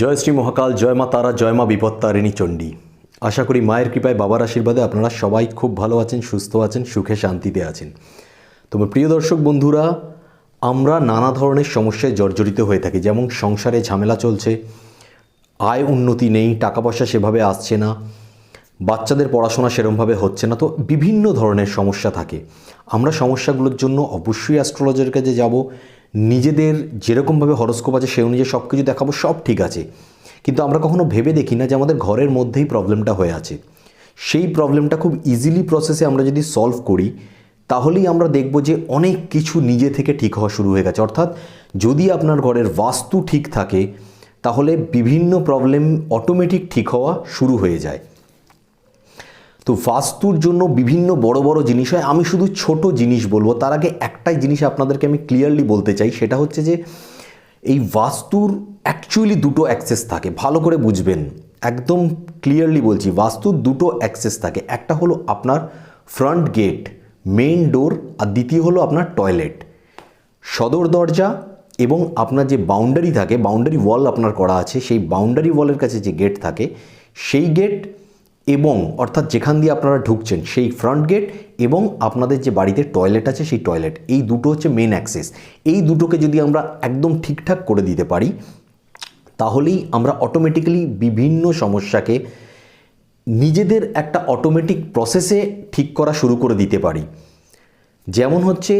জয় শ্রী মহাকাল, জয় মা তারা, জয় মা বিপত্তারিণী চণ্ডী। আশা করি মায়ের কৃপায়, বাবার আশীর্বাদে আপনারা সবাই খুব ভালো আছেন, সুস্থ আছেন, সুখে শান্তিতে আছেন। তোমার প্রিয় দর্শক বন্ধুরা, আমরা নানা ধরনের সমস্যায় জর্জরিত হয়ে থাকি। যেমন সংসারে ঝামেলা চলছে, আয় উন্নতি নেই টাকা পয়সা সেভাবে আসছে না, বাচ্চাদের পড়াশোনা সেরমভাবে হচ্ছে না। তো বিভিন্ন ধরনের সমস্যা থাকে। আমরা সমস্যাগুলোর জন্য অবশ্যই অ্যাস্ট্রোলজার কাছে যাব। নিজেদের যেরকমভাবে হরস্কোপ আছে সে অনুযায়ী সব কিছু দেখাবো, সব ঠিক আছে। কিন্তু আমরা কখনো ভেবে দেখি না যে আমাদের ঘরের মধ্যেই প্রবলেমটা হয়ে আছে। সেই প্রবলেমটা খুব ইজিলি প্রসেসে আমরা যদি সলভ করি, তাহলেই আমরা দেখব যে অনেক কিছু নিজে থেকে ঠিক হওয়া শুরু হয়ে গেছে। অর্থাৎ যদি আপনার ঘরের বাস্তু ঠিক থাকে, তাহলে বিভিন্ন প্রবলেম অটোমেটিক ঠিক হওয়া শুরু হয়ে যায়। তো বাস্তুর জন্য বিভিন্ন বড় বড় জিনিস হয়। আমি শুধু ছোট জিনিস বলব। তার আগে একটাই জিনিস আপনাদেরকে আমি ক্লিয়ারলি বলতে চাই, সেটা হচ্ছে যে এই বাস্তুর অ্যাকচুয়ালি দুটো অ্যাক্সেস থাকে। ভালো করে বুঝবেন। একদম ক্লিয়ারলি বলছি, বাস্তুর দুটো অ্যাক্সেস থাকে। একটা হলো আপনার ফ্রন্ট গেট মেইন ডোর আর দ্বিতীয় হলো আপনার টয়লেট সদর দরজা এবং আপনার যে বাউন্ডারি থাকে বাউন্ডারি ওয়াল আপনার করা আছে, সেই বাউন্ডারি ওয়ালের কাছে যে গেট থাকে, সেই গেট এবং অর্থাৎ যেখান দিয়ে আপনারা ঢুকছেন, সেই ফ্রন্ট গেট এবং আপনাদের যে বাড়িতে টয়লেট আছে, সেই টয়লেট এই দুটো হচ্ছে মেন অ্যাক্সেস এই দুটোকে যদি আমরা একদম ঠিকঠাক করে দিতে পারি, তাহলেই আমরা অটোমেটিক্যালি বিভিন্ন সমস্যাকে নিজেদের একটা অটোমেটিক প্রসেসে ঠিক করা শুরু করে দিতে পারি। যেমন হচ্ছে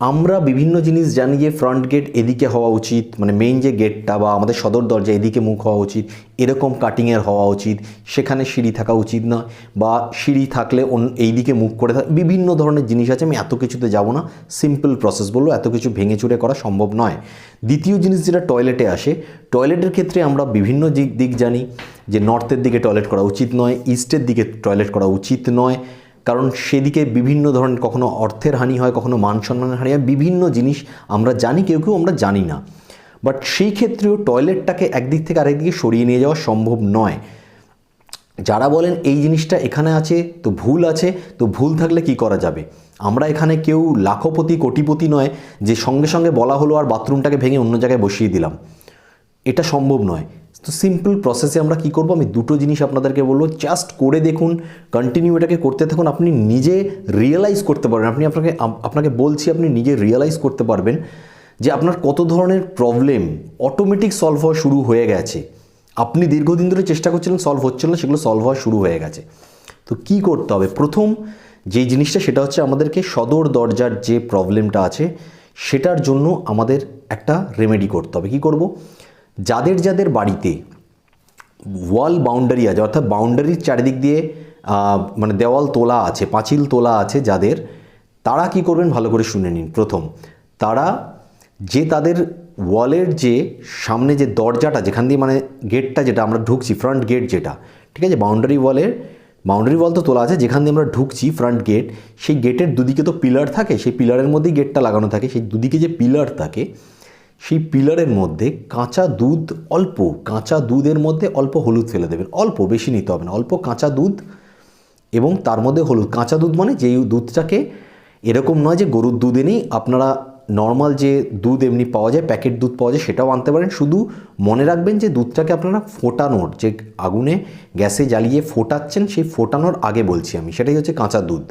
আমরা বিভিন্ন জিনিস জানি যে ফ্রন্ট গেট এদিকে হওয়া উচিত মানে মেইন যে গেটটা বা আমাদের সদর দরজা এদিকে মুখ হওয়া উচিত, এরকম কাটিংয়ের হওয়া উচিত, সেখানে সিঁড়ি থাকা উচিত না বা সিঁড়ি থাকলে এই দিকে মুখ করে থাকা বিভিন্ন ধরনের জিনিস আছে, আমি এত কিছুতে যাব না সিম্পল প্রসেস বলব এত কিছু ভেঙে চুরে করা সম্ভব নয়। দ্বিতীয় জিনিস যেটা টয়লেটে আসে টয়লেটের ক্ষেত্রে আমরা বিভিন্ন দিক দিক জানি যে নর্থের দিকে টয়লেট করা উচিত নয় ইস্টের দিকে টয়লেট করা উচিত নয় কারণ সেদিকে বিভিন্ন ধরনের কখনো অর্থের হানি হয়, কখনো মান সম্মানের হানি হয়, বিভিন্ন জিনিস আমরা জানি, কেউ কেউ আমরা জানি না। বাট সেই ক্ষেত্রেও টয়লেটটাকে একদিক থেকে আরেকদিকে সরিয়ে নিয়ে যাওয়া সম্ভব নয়। যারা বলেন এই জিনিসটা এখানে আছে, তো ভুল আছে, তো ভুল থাকলে কি করা যাবে? আমরা এখানে কেউ লাখপতি, কোটিপতি নয়, যে সঙ্গে সঙ্গে বলা হলো আর বাথরুমটাকে ভেঙে অন্য জায়গায় বসিয়ে দিলাম। এটা সম্ভব নয়। তো সিম্পল প্রসেসে আমরা কি করব? আমি দুটো জিনিস আপনাদেরকে বলব। জাস্ট করে দেখুন কন্টিনিউ এটাকে করতে থাকুন। আপনি নিজে রিয়েলাইজ করতে পারবেন। আপনি আপনাকে আপনাকে বলছি, আপনি নিজে রিয়েলাইজ করতে পারবেন যে আপনার কত ধরনের প্রবলেম অটোমেটিক সলভ হওয়া শুরু হয়ে গেছে। আপনি দীর্ঘদিন ধরে চেষ্টা করছিলেন সলভ হচ্ছিল না, সেগুলো সলভ হওয়া শুরু হয়ে গেছে। তো কি করতে হবে? প্রথম যে জিনিসটা, সেটা হচ্ছে আমাদেরকে সদর দরজার যে প্রবলেমটা আছে, সেটার জন্য আমাদের একটা রেমেডি করতে হবে। কি করব? যাদের যাদের বাড়িতে ওয়াল বাউন্ডারি আছে, অর্থাৎ বাউন্ডারির চারিদিক দিয়ে মানে দেওয়াল তোলা আছে, পাঁচিল তোলা আছে যাদের, তারা কি করবেন? ভালো করে শুনে নিন। প্রথম, তারা যে তাদের ওয়ালের যে সামনে যে দরজাটা, যেখান দিয়ে মানে গেটটা যেটা, আমরা ঢুকছি ফ্রন্ট গেট যেটা, ঠিক আছে? বাউন্ডারি ওয়ালের বাউন্ডারি ওয়াল তো তোলা আছে, যেখান দিয়ে আমরা ঢুকছি ফ্রন্ট গেট সেই গেটের দুদিকে তো পিলার থাকে, সেই পিলারের মধ্যেই গেটটা লাগানো থাকে, সেই দুদিকে যে পিলার থাকে সেই পিলারের মধ্যে কাঁচা দুধ অল্প, কাঁচা দুধের মধ্যে অল্প হলুদ ফেলে দেবেন। অল্প, বেশি নিতে হবে না। অল্প কাঁচা দুধ এবং তার মধ্যে হলুদ। কাঁচা দুধ মানে যেই দুধটাকে এরকম নয় যে গরুর দুধ এনেই আপনারা নর্মাল যে দুধ এমনি পাওয়া যায়, প্যাকেট দুধ পাওয়া যায়, সেটাও আনতে পারেন। শুধু মনে রাখবেন যে দুধটাকে আপনারা ফোটানোর, যে আগুনে গ্যাসে জ্বালিয়ে ফোটাচ্ছেন, সেই ফোটানোর আগে বলছি আমি। সেটাই হচ্ছে কাঁচা দুধ।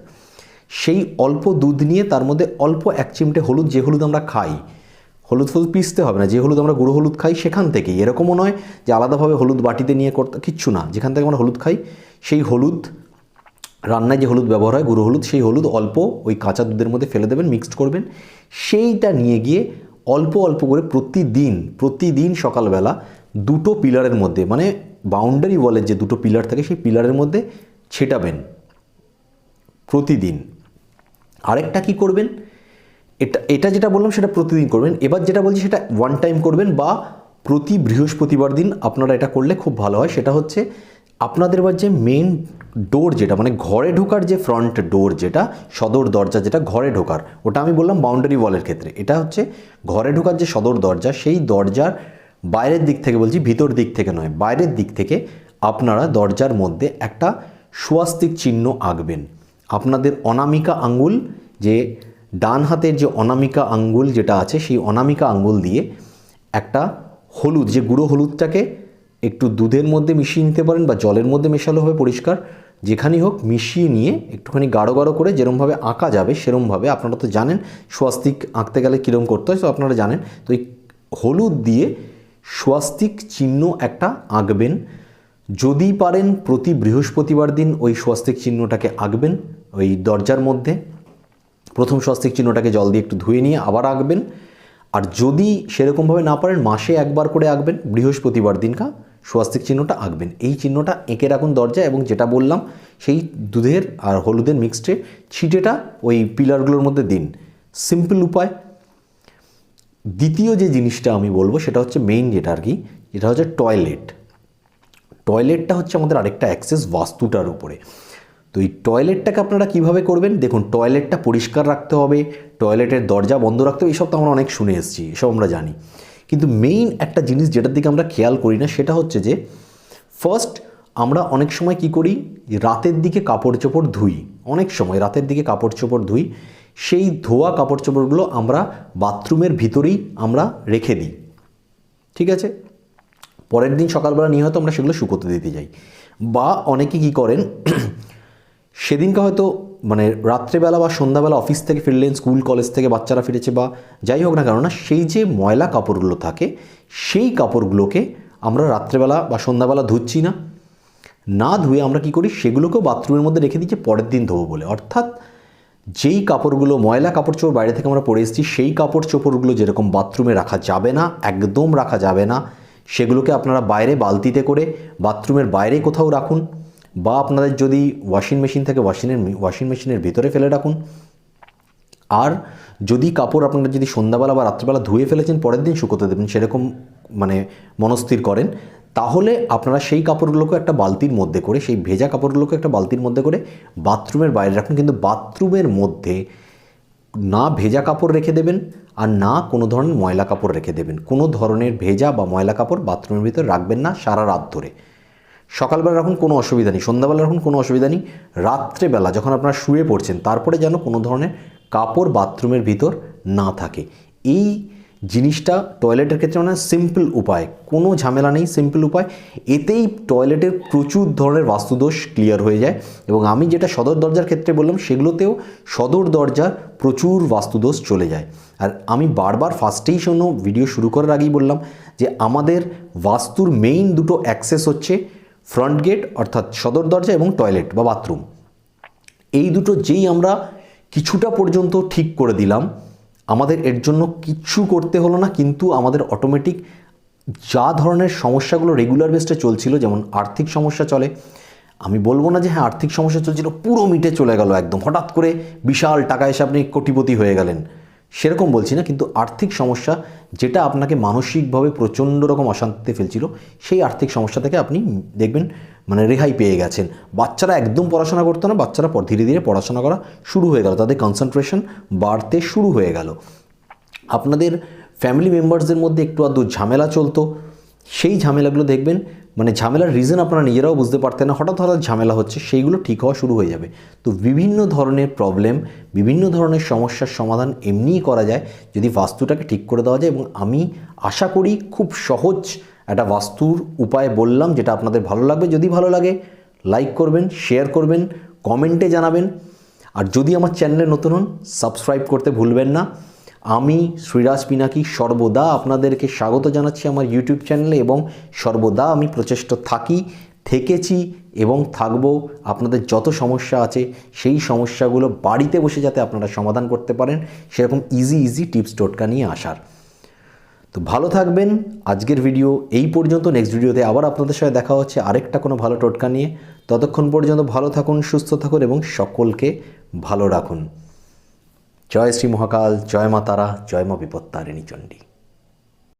সেই অল্প দুধ নিয়ে তার মধ্যে অল্প এক চিমটে হলুদ, যে হলুদ আমরা খাই হলুদ ফলুদ পিসতে হবে না, যে হলুদ আমরা গুঁড়ো হলুদ খাই সেখান থেকেই। এরকমও নয় যে আলাদাভাবে হলুদ বাটিতে নিয়ে করতে, কিচ্ছু না। যেখান থেকে আমরা হলুদ খাই, সেই হলুদ রান্নায় যে হলুদ ব্যবহার হয়, গুঁড়ো হলুদ, সেই হলুদ অল্প ওই কাঁচা দুধের মধ্যে ফেলে দেবেন, মিক্সড করবেন। সেইটা নিয়ে গিয়ে অল্প অল্প করে প্রতিদিন প্রতিদিন সকালবেলা দুটো পিলারের মধ্যে মানে বাউন্ডারি ওয়ালের যে দুটো পিলার থাকে, সেই পিলারের মধ্যে ছেটাবেন প্রতিদিন। আরেকটা কি করবেন? এটা এটা যেটা বললাম সেটা প্রতিদিন করবেন। এবার যেটা বলছি সেটা ওয়ান টাইম করবেন বা প্রতি বৃহস্পতিবার দিন আপনারা এটা করলে খুব ভালো হয়। সেটা হচ্ছে আপনাদের এবার যে মেন ডোর যেটা মানে ঘরে ঢোকার যে ফ্রন্ট ডোর যেটা, সদর দরজা যেটা ঘরে ঢোকার, ওটা আমি বললাম বাউন্ডারি ওয়ালের ক্ষেত্রে। এটা হচ্ছে ঘরে ঢোকার যে সদর দরজা, সেই দরজার বাইরের দিক থেকে বলছি, ভিতর দিক থেকে নয়, বাইরের দিক থেকে আপনারা দরজার মধ্যে একটা সুয়াস্তিক চিহ্ন আঁকবেন। আপনাদের অনামিকা আঙ্গুল যে ডান হাতের যে অনামিকা আঙ্গুল যেটা আছে, সেই অনামিকা আঙ্গুল দিয়ে একটা হলুদ, যে গুঁড়ো হলুদটাকে একটু দুধের মধ্যে মিশিয়ে নিতে পারেন বা জলের মধ্যে মেশালো হবে পরিষ্কার। যেখানেই হোক মিশিয়ে নিয়ে একটুখানি গাঢ় গাঢ় করে যেরমভাবে আঁকা যাবে, সেরমভাবে আপনারা তো জানেন স্বাস্তিক আঁকতে গেলে কীরম করতে হয়, তো আপনারা জানেন। তো এই হলুদ দিয়ে স্বাস্তিক চিহ্ন একটা আঁকবেন। যদি পারেন প্রতি বৃহস্পতিবার দিন ওই স্বাস্তিক চিহ্নটাকে আঁকবেন ওই দরজার মধ্যে। প্রথম স্বস্তিক চিহ্নটাকে জল দিয়ে একটু ধুয়ে নিয়ে আবার আঁকবেন। আর যদি সেরকমভাবে না পারেন, মাসে একবার করে আঁকবেন, বৃহস্পতিবার দিনকা স্বস্তিক চিহ্নটা আঁকবেন। এই চিহ্নটা এঁকে রাখুন দরজায় এবং যেটা বললাম, সেই দুধের আর হলুদের মিক্সডে ছিটেটা ওই পিলারগুলোর মধ্যে দিন। সিম্পল উপায়। দ্বিতীয় যে জিনিসটা আমি বলব, সেটা হচ্ছে মেইন যেটা আর কি যেটা হচ্ছে টয়লেট টয়লেটটা হচ্ছে আমাদের আরেকটা অ্যাক্সেস বাস্তুটার উপরে। তো এই টয়লেটটাকে আপনারা কীভাবে করবেন? দেখুন টয়লেটটা পরিষ্কার রাখতে হবে টয়লেটের দরজা বন্ধ রাখতে হবে এইসব তো আমরা অনেক শুনে এসেছি, এসব আমরা জানি। কিন্তু মেইন একটা জিনিস যেটার দিকে আমরা খেয়াল করি না, সেটা হচ্ছে যে ফার্স্ট আমরা অনেক সময় কি করি? রাতের দিকে কাপড় চোপড় ধুই। অনেক সময় রাতের দিকে কাপড় চোপড় ধুই। সেই ধোয়া কাপড় চোপড়গুলো আমরা বাথরুমের ভিতরেই আমরা রেখে দিই। ঠিক আছে? পরের দিন সকালবেলা নিয়ে হয়তো আমরা সেগুলো শুকোতে দিতে যাই। বা অনেকে কি করেন সেদিনকে হয়তো মানে রাত্রেবেলা বা সন্ধ্যাবেলা অফিস থেকে ফিরলেন স্কুল কলেজ থেকে বাচ্চারা ফিরেছে বা যাই হোক না কেন না, সেই যে ময়লা কাপড়গুলো থাকে, সেই কাপড়গুলোকে আমরা রাত্রেবেলা বা সন্ধ্যাবেলা ধুচ্ছি না। না ধুয়ে আমরা কি করি, সেগুলোকেও বাথরুমের মধ্যে রেখে দিচ্ছি, পরের দিন ধোবো বলে। অর্থাৎ যেই কাপড়গুলো, ময়লা কাপড় চোপড় বাইরে থেকে আমরা পরে এসেছি, সেই কাপড় চোপড়গুলো যেরকম বাথরুমে রাখা যাবে না, একদম রাখা যাবে না, সেগুলোকে আপনারা বাইরে বালতিতে করে বাথরুমের বাইরে কোথাও রাখুন। বা আপনাদের যদি ওয়াশিং মেশিন থেকে ওয়াশিংয়ের ওয়াশিং মেশিনের ভিতরে ফেলে রাখুন আর যদি কাপড় আপনারা যদি সন্ধ্যাবেলা বা রাত্রিবেলা ধুয়ে ফেলেছেন, পরের দিন শুকোতে দেবেন, সেরকম মানে মনস্থির করেন, তাহলে আপনারা সেই কাপড়গুলোকে একটা বালতির মধ্যে করে, সেই ভেজা কাপড়গুলোকে একটা বালতির মধ্যে করে বাথরুমের বাইরে রাখুন। কিন্তু বাথরুমের মধ্যে না ভেজা কাপড় রেখে দেবেন, আর না কোনো ধরনের ময়লা কাপড় রেখে দেবেন। কোনো ধরনের ভেজা বা ময়লা কাপড় বাথরুমের ভিতরে রাখবেন না সারা রাত ধরে। সকালবেলা রাখুন, কোনো অসুবিধা নেই। সন্ধ্যাবেলা রাখুন, কোনো অসুবিধা নেই। রাত্রেবেলা যখন আপনারা শুয়ে পড়ছেন, তারপরে যেন কোনো ধরনের কাপড় বাথরুমের ভিতর না থাকে। এই জিনিসটা টয়লেটের ক্ষেত্রে মানে সিম্পল উপায়। কোনো ঝামেলা নেই, সিম্পল উপায়। এতেই টয়লেটের প্রচুর ধরনের বাস্তুদোষ ক্লিয়ার হয়ে যায় এবং আমি যেটা সদর দরজার ক্ষেত্রে বললাম, সেগুলোতেও সদর দরজার প্রচুর বাস্তুদোষ চলে যায়। আর আমি বারবার ফার্স্টেই শোনো ভিডিও শুরু করার আগেই বললাম যে আমাদের বাস্তুর মেইন দুটো অ্যাক্সেস হচ্ছে ফ্রন্ট গেট, অর্থাৎ সদর দরজা এবং টয়লেট বা বাথরুম। এই দুটো যেই আমরা কিছুটা পর্যন্ত ঠিক করে দিলাম, আমাদের এর জন্য কিচ্ছু করতে হলো না, কিন্তু আমাদের অটোমেটিক যা ধরনের সমস্যাগুলো রেগুলার বেসে চলছিল, যেমন আর্থিক সমস্যা চলে। আমি বলব না যে হ্যাঁ আর্থিক সমস্যা চলছিল, পুরো মিটে চলে গেল একদম। হঠাৎ করে বিশাল টাকা এসে আপনি কোটিপতি হয়ে গেলেন। সেরকম বলছি না, কিন্তু আর্থিক সমস্যা যেটা আপনাকে মানসিকভাবে প্রচণ্ড রকম অশান্তিতে ফেলছিল, সেই আর্থিক সমস্যা থেকে আপনি দেখবেন মানে রেহাই পেয়ে গেছেন। বাচ্চারা একদম পড়াশোনা করতো না, বাচ্চারা ধীরে ধীরে পড়াশোনা করা শুরু হয়ে গেল। তাদের কনসেন্ট্রেশন বাড়তে শুরু হয়ে গেল। আপনাদের ফ্যামিলি মেম্বার্সদের মধ্যে একটু আধটু ঝামেলা চলতো। সেই ঝামেলাগুলো দেখবেন মানে ঝামেলার রিজন আপনারা নিজেরাও বুঝতে পারতেন না, হঠাৎ হঠাৎ ঝামেলা হচ্ছে, সেইগুলো ঠিক হওয়া শুরু হয়ে যাবে। তো বিভিন্ন ধরনের প্রবলেম বিভিন্ন ধরনের সমস্যার সমাধান এমনিই করা যায় যদি বাস্তুটাকে ঠিক করে দেওয়া যায় এবং আমি আশা করি খুব সহজ একটা বাস্তুর উপায় বললাম যেটা আপনাদের ভালো লাগবে। যদি ভালো লাগে লাইক করবেন শেয়ার করবেন কমেন্টে জানাবেন। আর যদি আমার চ্যানেলে নতুন হন সাবস্ক্রাইব করতে ভুলবেন না। আমি শ্রীরাজ পিনাকি সর্বদা আপনাদেরকে স্বাগত জানাচ্ছি আমার ইউটিউব চ্যানেলে এবং সর্বদা আমি প্রচেষ্ট থাকি, থেকেছি এবং থাকব। আপনাদের যত সমস্যা আছে, সেই সমস্যাগুলো বাড়িতে বসে যাতে আপনারা সমাধান করতে পারেন, সেরকম ইজি ইজি টিপস টোটকা নিয়ে আসার। তো ভালো থাকবেন। আজকের ভিডিও এই পর্যন্ত। নেক্সট ভিডিওতে আবার আপনাদের সাথে দেখা হচ্ছে আরেকটা কোনো ভালো টোটকা নিয়ে। ততক্ষণ পর্যন্ত ভালো থাকুন, সুস্থ থাকুন এবং সকলকে ভালো রাখুন। জয় শ্রী মহাকাল জয় মা তারা জয় মা বিপত্তারিণী চণ্ডী।